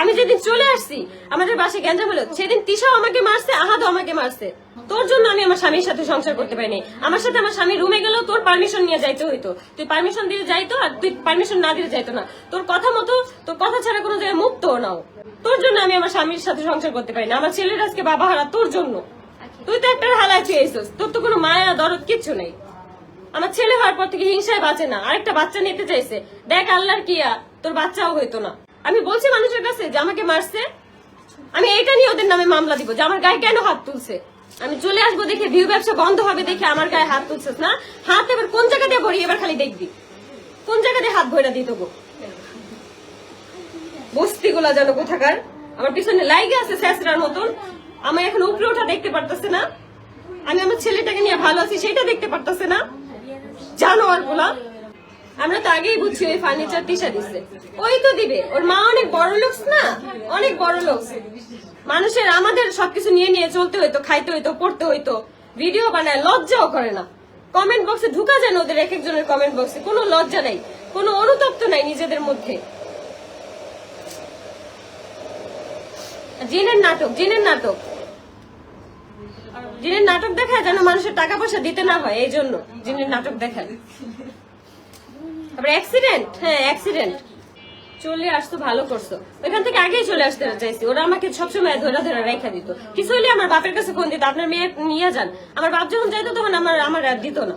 আমি যেদিন চলে আসছি, আমাদের বাসায় গ্যাঞ্জাম হলো, সেদিন তিশাও আমাকে মারছে, আহাদও আমাকে মারছে। তোর জন্য আমি আমার স্বামীর সাথে সংসার করতে পারিনি। আমার সাথে আমার স্বামী রুমে গেলেও তোর পারমিশন নিয়ে যাইতে হইতো। তুই পারমিশন দিয়ে যাইতো আর তুই পারমিশন না দিলে যাইতো না। তোর কথা মতো, তোর কথা ছাড়া কোনো জায়গায় মুক্ত নাও। তোর জন্য আমি আমার স্বামীর সাথে সংসার করতে পারি না আমার ছেলের আজকে বাবা হারা তোর জন্য। তুই তো একটা হালায় চেয়েছিস তোর তো কোনো মায়া, দরদ কিচ্ছু নেই। আমার ছেলে হওয়ার পর থেকে হিংসায় বাঁচে না। আরেকটা বাচ্চা নিতে চাইছে। দেখ আল্লাহর কিয়া তোর বাচ্চাও হইতো না। আমি বলছি মানুষের কাছে যে আমাকে মারছে। আমি এটা নিয়ে ওদের নামে মামলা দিব, যে আমার গায়ে কেন হাত তুলছে? আমি চলে আসব দেখে ভিউ ব্যবসা বন্ধ হবে দেখে আমার গায়ে হাত তুলছিস না? হাত এবার কোন জায়গা দিয়ে ভরি, এবার খালি দেখবি। কোন জায়গা দিয়ে হাত ভরে দিয়ে দেবো? বস্তি গুলা যেন কোথাকার। আমার পিছনে লাইগে আছে স্যাসরার মতন। আমি এখন উপরে ওঠা দেখতে পারতেছে না। আমি আমার ছেলেটাকে নিয়ে ভালো আছি, সেটা দেখতে পারতেছে না। জানোয়ারগুলা আমরা তো আগেই বুঝছি ওই ফার্নিচার টিসা দিছে। ওই তো দিবে। ওর মা অনেক বড় লোকস না? অনেক বড় লোকস মানুষের আমাদের সবকিছু নিয়ে নিয়ে চলতে হইতো, খাইতে হইতো, পড়তে হইতো। ভিডিও বানায়, লজ্জাও করে না। কমেন্ট বক্সে ঢুকা যায় না ওদের এক একজনের কমেন্ট বক্সে কোনো লজ্জা নাই। কোনো অনুতপ্ত নাই নিজেদের মধ্যে। জিনের নাটক জিনের নাটক। জিনের নাটক দেখায় যেন মানুষের টাকা পয়সা দিতে না হয় এই জন্য জিনের নাটক দেখায়। তারপরে অ্যাক্সিডেন্ট হ্যাঁ অ্যাক্সিডেন্ট চলে আসতো, ভালো করছ ওইখান থেকে আগেই চলে আসতে চাইছি। ওরা আমাকে সবসময় ধরে ধরে রেখা দিত। কিছু হলে আমার বাপের কাছে ফোন দিত, আপনার মেয়ে নিয়ে যান। আমার বাপ যখন চাইতো, তখন আমার আমার দিত না।